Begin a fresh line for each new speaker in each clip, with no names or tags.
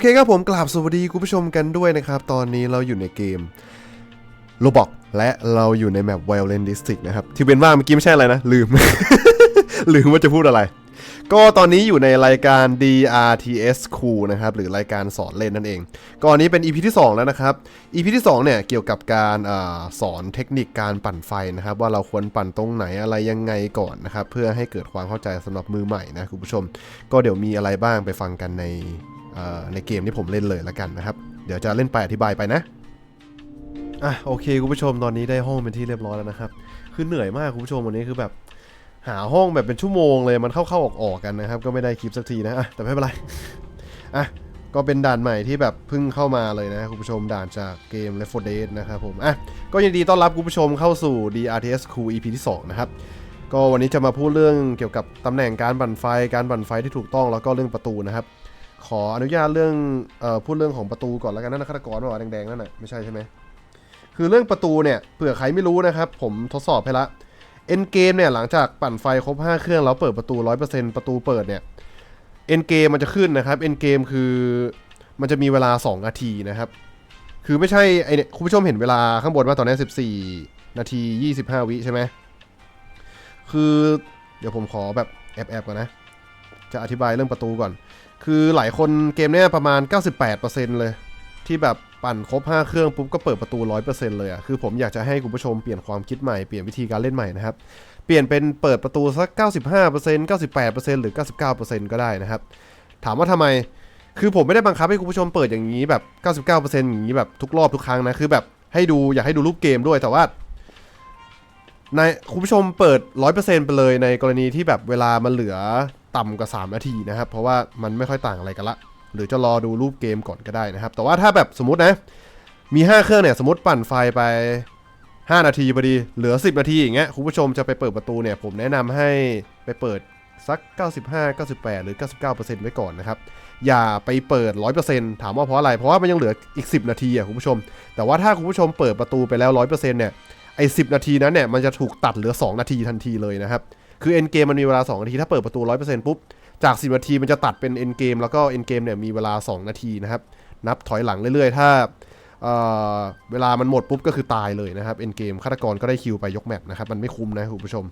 เคครับผมกราบสวัสดีคุณผู้ชมกันด้วยนะครับ ตอนนี้เราอยู่ในเกมโลบอกและเราอยู่ในแมป Violent District นะครับ ที่เป็นว่าเมื่อกี้ไม่ใช่อะไรนะ ลืม ลืมว่าจะพูดอะไร ก็ตอนนี้อยู่ในรายการ DRTS Cool นะครับ หรือรายการสอนเล่นนั่นเองก็อันนี้เป็น EP ที่ 2 แล้วนะครับ EP ที่ 2 เนี่ยเกี่ยวกับการอสอนเทคนิคการปั่นไฟนะครับ ว่าเราควรปั่นตรงไหนอะไรยังไงก่อนนะครับ เพื่อให้เกิดความเข้าใจสำหรับมือใหม่นะคุณผู้ชม ก็เดี๋ยวมีอะไรบ้างไปฟังกันใน ในเกมที่ผมเล่นเลยละกันนะครับ เดี๋ยวจะเล่นไปอธิบายไปนะอะโอเคคุณผู้ชมตอนนี้ได้ห้องเป็นที่เรียบร้อยแล้วนะครับ คือเหนื่อยมากคุณผู้ชมวันนี้คือแบบหาห้องแบบเป็นชั่วโมงเลยมันเข้าๆออกๆกันนะครับ ก็ไม่ได้คลิปสักทีนะอะแต่ไม่เป็นไรอะก็เป็นด่านใหม่ที่แบบเพิ่งเข้ามาเลยนะคุณผู้ชมด่านจากเกม Left 4 Dead นะครับผมอะก็ยินดีต้อนรับคุณผู้ชมเข้าสู่ DRTS Cool EP ที่ 2 นะครับ ก็วันนี้จะมาพูดเรื่องเกี่ยวกับตำแหน่งการบั่นไฟการบั่นไฟที่ถูกต้องแล้วก็เรื่องประตูนะครับ ขออนุญาตเรื่องเอ่อพูดเรื่องของประตูก่อนแล้วกันนั่นนะฆาตกรว่าแดงๆนั่นน่ะไม่ใช่ใช่ไหมคือเรื่องประตูเนี่ยเผื่อใครไม่รู้นะครับ ผมทดสอบให้ละเอ็นเกมเนี่ยหลังจากปั่นไฟครบ 5 เครื่องแล้วเปิดประตู 100%ประตูเปิดเนี่ยเอ็นเกมมันจะขึ้นนะครับเอ็นเกมคือมันจะมีเวลา 2 นาทีนะครับ คือไม่ใช่ไอเนี่ยคุณผู้ชมเห็นเวลาข้างบนว่าตอนนี้ 14 นาที 25 วิใช่ไหมคือเดี๋ยวผมขอแบบแอบๆก่อนนะ จะอธิบายเรื่องประตูก่อน คือหลายคนเกมเนี้ยประมาณ 98%เลย ที่แบบปั่นครบ 5 เครื่องปุ๊บก็เปิดประตู 100%เลยอะ่ะคือผมอยากจะให้คุณผู้ชมเปลี่ยนความคิดใหม่ เปลี่ยนวิธีการเล่นใหม่นะครับ เปลี่ยนเป็นเปิดประตูสัก 95% 98%หรือ 99%ก็ได้นะครับ ถามว่าทำไมคือผมไม่ได้บังคับให้คุณผู้ชมเปิดอย่างนี้แบบ 99%อย่างนี้แบบทุกรอบทุกครั้งนะคือแบบให้ดูอยากให้ดูรูปเกมด้วยแต่ว่าในคุณผู้ชมเปิด 100%ไปเลยในกรณีที่แบบเวลามันเหลือ ต่ำกว่า 3 นาทีนะครับ เพราะว่ามันไม่ค่อยต่างอะไรกันละ หรือจะรอดูรูปเกมก่อนก็ได้นะครับ แต่ว่าถ้าแบบสมมตินะ มี 5 เครื่องเนี่ย สมมติปั่นไฟไป 5 นาทีพอดี เหลือ 10 นาทีอย่างเงี้ยคุณผู้ชมจะไปเปิดประตูเนี่ย ผมแนะนำให้ไปเปิดสัก 95 98 หรือ 99%ไว้ก่อนนะครับ อย่าไปเปิด 100%ถามว่าเพราะอะไร เพราะว่ามันยังเหลืออีก 10 นาทีอะคุณผู้ชม แต่ว่าถ้าคุณผู้ชมเปิดประตูไปแล้ว 100%เนี่ย ไอ้สินาทีนั้นเนี่ย มันจะถูกตัดเหลือ 2 นาทีทันทีเลยนะครับ คือเอ็นเกมมันมีเวลา 2 นาที ถ้าเปิดประตู 100%ปุ๊บ จาก 10 นาทีมันจะตัดเป็นเอ็นเกมแล้วก็เอ็นเกมเนี่ยมีเวลา 2 นาทีนะครับ นับถอยหลังเรื่อยๆ ถ้าเเวลามันหมดปุ๊บก็คือตายเลยนะครับเอ็นเกมฆาตกรก็ได้คิวไปยกแมปนะครับมันไม่คุ้มนะคุณผู้ชม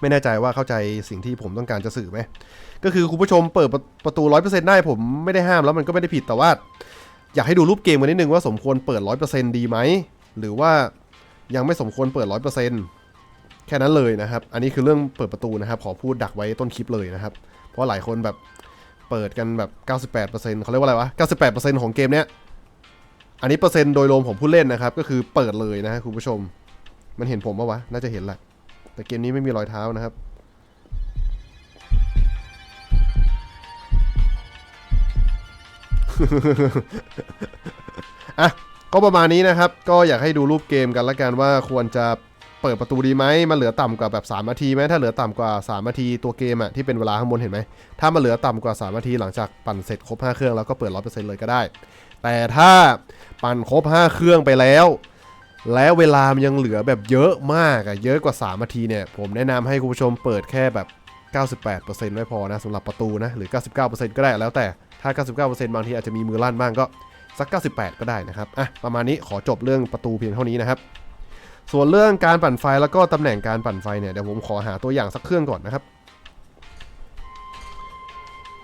ไม่แน่ใจว่าเข้าใจสิ่งที่ผมต้องการจะสื่อไหมก็คือคุณผู้ชมเปิดประประตู 100%ได้ผมไม่ได้ห้ามแล้วมันก็ไม่ได้ผิดแต่ว่า อยากให้ดูรูปเกมกันนิดนึงว่าสมควรเปิด 100%ดีไหมหรือว่ายังไม่สมควรเปิด 100% แค่นั้นเลยนะครับ อันนี้คือเรื่องเปิดประตูนะครับ ขอพูดดักไว้ต้นคลิปเลยนะครับ เพราะหลายคนแบบเปิดกันแบบ 98%เขาเรียกว่าอะไรวะ 98%ของเกมเนี้ย อันนี้เปอร์เซ็นต์โดยรวมของผู้เล่นนะครับ ก็คือเปิดเลยนะคุณผู้ชม มันเห็นผมปะวะ น่าจะเห็นแหละ แต่เกมนี้ไม่มีรอยเท้านะครับ อะ ก็ประมาณนี้นะครับ ก็อยากให้ดูรูปเกมกันละกันว่าควรจะ เปิดประตูดีไหมมันเหลือต่ำกว่าแบบ3นาทีไหมถ้าเหลือต่ำกว่า3นาทีตัวเกมอะที่เป็นเวลาข้างบนเห็นไหมถ้ามันเหลือต่ำกว่า3นาทีหลังจากปั่นเสร็จครบ5เครื่องแล้วก็เปิด100%เลยก็ได้ แต่ถ้าปั่นครบ5เครื่องไปแล้ว แล้วเวลามันยังเหลือแบบเยอะมากอะเยอะกว่า3นาทีเนี่ยผมแนะนำให้คุณผู้ชมเปิดแค่แบบ98%ไม่พอนะสำหรับประตูนะหรือ 99%ก็ได้แล้วแต่ถ้า 99%บางทีอาจจะมีมือลั่นบ้างก็สัก 98 ก็ได้นะครับอะประมาณนี้ขอจบเรื่องประตูเพียงเท่านี้นะครับ ส่วนเรื่องการปั่นไฟแล้วก็ตำแหน่งการปั่นไฟเนี่ยเดี๋ยวผมขอหาตัวอย่างสักเครื่องก่อนนะครับ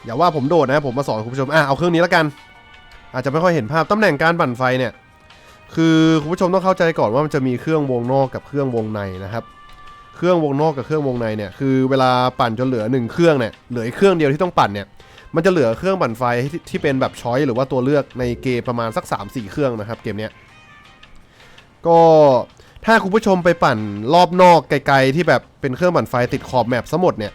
อย่าว่าผมโดดนะผมมาสอนคุณผู้ชมอะเอาเครื่องนี้แล้วกัน อาจจะไม่ค่อยเห็นภาพตำแหน่งการปั่นไฟเนี่ยคือคุณผู้ชมต้องเข้าใจก่อนว่ามันจะมีเครื่องวงนอกกับเครื่องวงในนะครับ เครื่องวงนอกกับเครื่องวงในเนี่ยคือเวลาปั่นจนเหลือหนึ่งเครื่องเนี่ยเหลือเครื่องเดียวที่ต้องปั่นเนี่ยมันจะเหลือเครื่องปั่นไฟที่ที่เป็นแบบช้อยหรือว่าตัวเลือกในเกมประมาณสัก 3-4 เครื่องนะครับเกมเนี้ยก็ ถ้าคุณผู้ชมไปปั่นรอบนอกไกลๆ ที่แบบเป็นเครื่องปั่นไฟติดขอบแมปซะหมดเนี่ย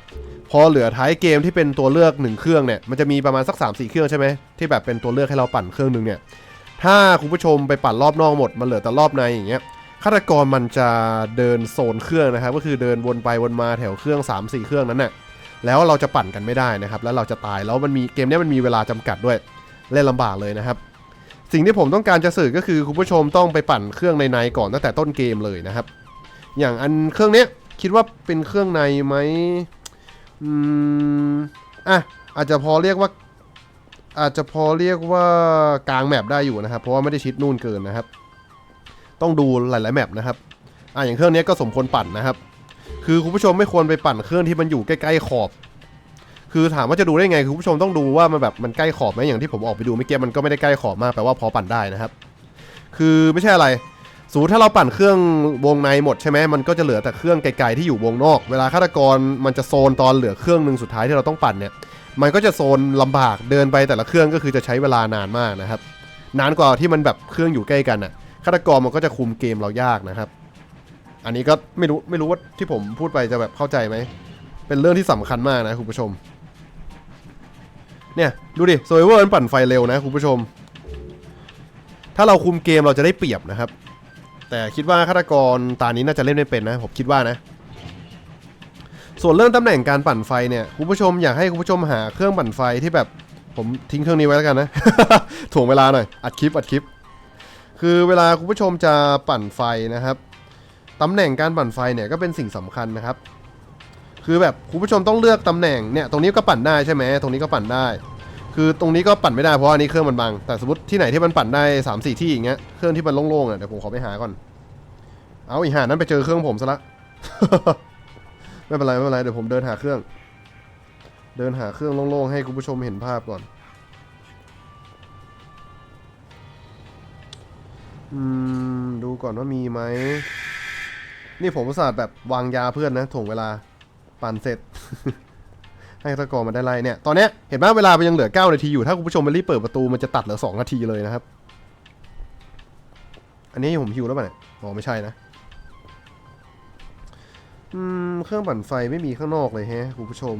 พอเหลือท้ายเกมที่เป็นตัวเลือกหนึ่งเครื่องเนี่ย มันจะมีประมาณสัก 3-4 เครื่องใช่ไหมที่แบบเป็นตัวเลือกให้เราปั่นเครื่องหนึ่งเนี่ย ถ้าคุณผู้ชมไปปั่นรอบนอกหมด มันเหลือแต่รอบในอย่างเงี้ย ฆาตกรมันจะเดินโซนเครื่องนะครับ ก็คือเดินวนไปวนมาแถวเครื่อง 3-4 เครื่องนั้นน่ะ แล้วเราจะปั่นกันไม่ได้นะครับ แล้วเราจะตาย แล้วมันมีเกมเนี้ยมันมีเวลาจำกัดด้วย เล่นลำบากเลยนะครับ สิ่งที่ผมต้องการจะสื่อก็คือคุณผู้ชมต้องไปปั่นเครื่องในๆก่อนตั้งแต่ต้นเกมเลยนะครับ อย่างอันเครื่องเนี้ยคิดว่าเป็นเครื่องในไหมอืมอะอาจจะพอเรียกว่า อาจจะพอเรียกว่ากลางแมปได้อยู่นะครับ เพราะว่าไม่ได้ชิดนู่นเกินนะครับ ต้องดูหลาย ๆ แมปนะครับอะอย่างเครื่องนี้ก็สมควรปั่นนะครับ คือคุณผู้ชมไม่ควรไปปั่นเครื่องที่มันอยู่ใกล้ ๆ ขอบ คือถามว่าจะดูได้ไงคือคุณผู้ชมต้องดูว่ามันแบบมันใกล้ขอบไหมอย่างที่ผมออกไปดูเมื่อกี้มันก็ไม่ได้ใกล้ขอบมากแปลว่าพอปั่นได้นะครับ คือไม่ใช่อะไรสมมติถ้าเราปั่นเครื่องวงในหมดใช่ไหมมันก็จะเหลือแต่เครื่องไกลๆที่อยู่วงนอก เวลาฆาตกรมันจะโซนตอนเหลือเครื่องหนึ่งสุดท้ายที่เราต้องปั่นเนี่ย มันก็จะโซนลำบากเดินไปแต่ละเครื่องก็คือจะใช้เวลานานมากนะครับ นานกว่าที่มันแบบเครื่องอยู่ใกล้กันน่ะฆาตกรมันก็จะคุมเกมเรายากนะครับ อันนี้ก็ไม่รู้ไม่รู้ว่าที่ผมพูดไปจะแบบเข้าใจไหมเป็นเรื่องที่สำคัญมากนะคุณผู้ชม เนี่ย ดูดิโซเวอร์มันปั่นไฟเร็วนะคุณผู้ชม ถ้าเราคุมเกมเราจะได้เปรียบนะครับ แต่คิดว่าฆาตกรตานี้น่าจะเล่นไม่เป็นนะ ผมคิดว่านะ ส่วนเรื่องตำแหน่งการปั่นไฟเนี่ยคุณผู้ชมอยากให้คุณผู้ชมหาเครื่องปั่นไฟที่แบบผมทิ้งเครื่องนี้ไว้แล้วกันนะถ่วงเวลาหน่อยอัดคลิปอัดคลิป คือเวลาคุณผู้ชมจะปั่นไฟนะครับตำแหน่งการปั่นไฟเนี่ยก็เป็นสิ่งสำคัญนะครับ คือแบบคุณผู้ชมต้องเลือกตำแหน่งเนี่ยตรงนี้ก็ปั่นได้ใช่ไหมตรงนี้ก็ปั่นได้ คือตรงนี้ก็ปั่นไม่ได้เพราะอันนี้เครื่องมันบังแต่สมมติที่ไหนที่มันปั่นได้3ามสี่ที่อย่างเงี้ยเครื่องที่มันโล่งๆอะเดี๋ยวผมขอไปหาก่อน เอาอีหานั้นไปเจอเครื่องผมซะละไม่เป็นไรไม่เป็นไรเดี๋ยวผมเดินหาเครื่อง เดินหาเครื่องโล่งๆให้คุณผู้ชมเห็นภาพก่อนอืมดูก่อนว่ามีไหมนี่ผมอุตส่าห์แบบวางยาเพื่อนนะถ่วงเวลา ปั่นเสร็จ ให้ตะกอมาได้ไล่เนี่ย ตอนนี้เห็นไหมเวลามันยังเหลือ 9 นาทีอยู่ ถ้าคุณผู้ชมไปรีบเปิดประตูมันจะตัดเหลือ 2 นาทีเลยนะครับ อันนี้ผมหิวแล้วป่ะเนี่ย อ๋อไม่ใช่นะ อืม เครื่องปั่นไฟไม่มีข้างนอกเลยแฮะคุณผู้ชม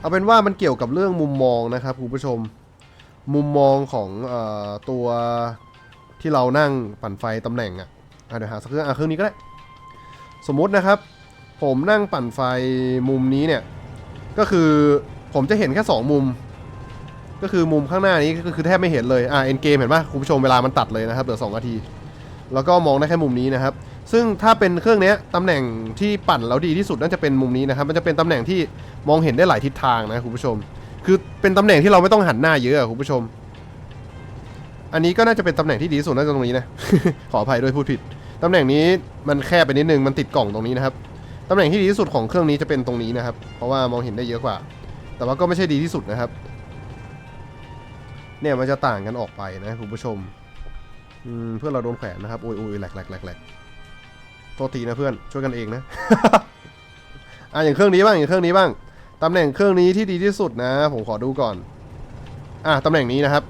เอาเป็นว่ามันเกี่ยวกับเรื่องมุมมองนะครับคุณผู้ชม มุมมองของอตัวที่เรานั่งปั่นไฟตำแหน่งอะอะเดี๋ยวหาสักเครื่องอะเครื่องนี้ก็ได้ สมมตินะครับ ผมนั่งปั่นไฟมุมนี้เนี่ย ก็คือผมจะเห็นแค่ 2 มุม ก็คือมุมข้างหน้านี้ก็คือแทบไม่เห็นเลย อ่าเอ็นเกมเห็นปะคุณผู้ชมเวลามันตัดเลยนะครับเหลือ2นาที แล้วก็มองได้แค่มุมนี้นะครับ ซึ่งถ้าเป็นเครื่องนี้ตำแหน่งที่ปั่นแล้วดีที่สุดน่าจะเป็นมุมนี้นะครับ มันจะเป็นตำแหน่งที่มองเห็นได้หลายทิศทางนะคุณผู้ชม คือเป็นตำแหน่งที่เราไม่ต้องหันหน้าเยอะอะคุณผู้ชม อันนี้ก็น่าจะเป็นตำแหน่งที่ดีที่สุดน่าจะตรงนี้นะ ขออภัยด้วยพูดผิดตำแหน่งนี้มันแคบไปนิดนึงมันติดกล่องตรงนี้นะครับ ตำแหน่งที่ดีที่สุดของเครื่องนี้จะเป็นตรงนี้นะครับ เพราะว่ามองเห็นได้เยอะกว่า แต่ว่าก็ไม่ใช่ดีที่สุดนะครับ เนี่ยมันจะต่างกันออกไปนะคุณผู้ชมอืมเพื่อนเราโดนแขวนนะครับโอ้ยโอ้ยแหลกแหลกแหลกแหลกโทษทีนะเพื่อนช่วยกันเองนะอะอย่างเครื่องนี้บ้างอย่างเครื่องนี้บ้างตำแหน่งเครื่องนี้ที่ดีที่สุดนะ ผมขอดูก่อน อะตำแหน่งนี้นะครับ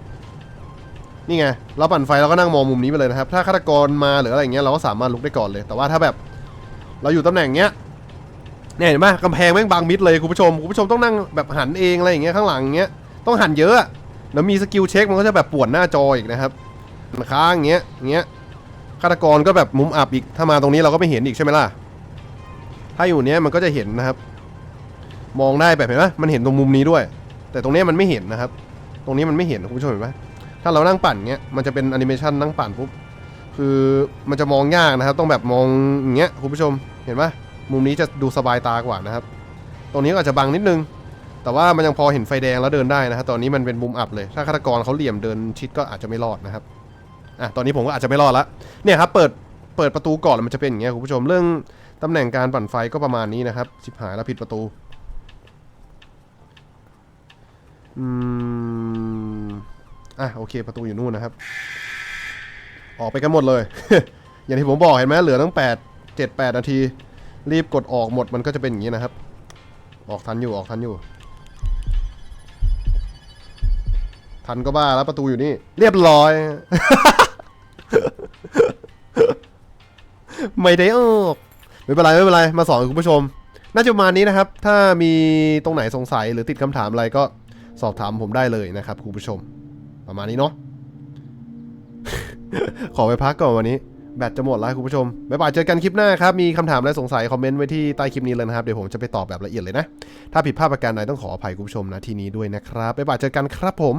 นี่ไงเราปั่นไฟเราก็นั่งมองมุมนี้ไปเลยนะครับ ถ้าฆาตกรมาหรืออะไรอย่างเงี้ยเราก็สามารถลุกได้ก่อนเลย แต่ว่าถ้าแบบ เราอยู่ตำแหน่งเงี้ย เนี่ยเห็นปะกำแพงแม่งบังมิดเลยคุณผู้ชมคุณผู้ชมต้องนั่งแบบหันเองอะไรอย่างเงี้ยข้างหลังอย่างเงี้ยต้องหันเยอะแล้วมีสกิลเช็คมันก็จะแบบปวดหน้าจออีกนะครับมันค้างเงี้ยเงี้ยฆาตกรก็แบบมุมอับอีกถ้ามาตรงนี้เราก็ไม่เห็นอีกใช่ไหมล่ะถ้าอยู่เนี้ยมันก็จะเห็นนะครับ มองได้แบบเห็นไหมมันเห็นตรงมุมนี้ด้วย แต่ตรงนี้มันไม่เห็นนะครับ ตรงนี้มันไม่เห็นคุณผู้ชมเห็นไหมถ้าเรานั่งปั่นเงี้ยมันจะเป็นแอนิเมชันนั่งปั่นปุ๊บคือมันจะมองยากนะครับ ต้องแบบมองอย่างเงี้ยคุณผู้ชมเห็นปะ มุมนี้จะดูสบายตากว่านะครับ ตรงนี้อาจจะบังนิดนึง แต่ว่ามันยังพอเห็นไฟแดงแล้วเดินได้นะครับตอนนี้มันเป็นมุมอับเลย ถ้าฆาตกรเขาเหลี่ยมเดินชิดก็อาจจะไม่รอดนะครับอะตอนนี้ผมก็อาจจะไม่รอดละเนี่ยครับเปิดเปิดประตูก่อนมันจะเป็นอย่างเงี้ยคุณผู้ชมเรื่องตำแหน่งการปั่นไฟก็ประมาณนี้นะครับชิบหายแล้วผิดประตูอืมอะโอเคประตูอยู่นู่นนะครับ ออกไปกันหมดเลย อย่างที่ผมบอกเห็นไหมเหลือตั้ง8 7 8นาที รีบกดออกหมดมันก็จะเป็นอย่างนี้นะครับ ออกทันอยู่ออกทันอยู่ ทันก็บ้าแล้วประตูอยู่นี่ เรียบร้อย ไม่ได้ออกไม่เป็นไรไม่เป็นไรมาสอนคุณผู้ชม น่าจะประมาณนี้นะครับ ถ้ามีตรงไหนสงสัยหรือติดคำถามอะไรก็สอบถามผมได้เลยนะครับคุณผู้ชม ประมาณนี้เนาะขอไปพักก่อนวันนี้ แบตจะหมดแล้วคุณผู้ชมบ๊ายบายเจอกันคลิปหน้าครับ มีคำถามและสงสัยคอมเมนต์ไว้ที่ใต้คลิปนี้เลยนะครับ เดี๋ยวผมจะไปตอบแบบละเอียดเลยนะ ถ้าผิดพลาดประการใดต้องขออภัยคุณผู้ชมนะที่นี้ด้วยนะครับบ๊ายบายเจอกันครับผม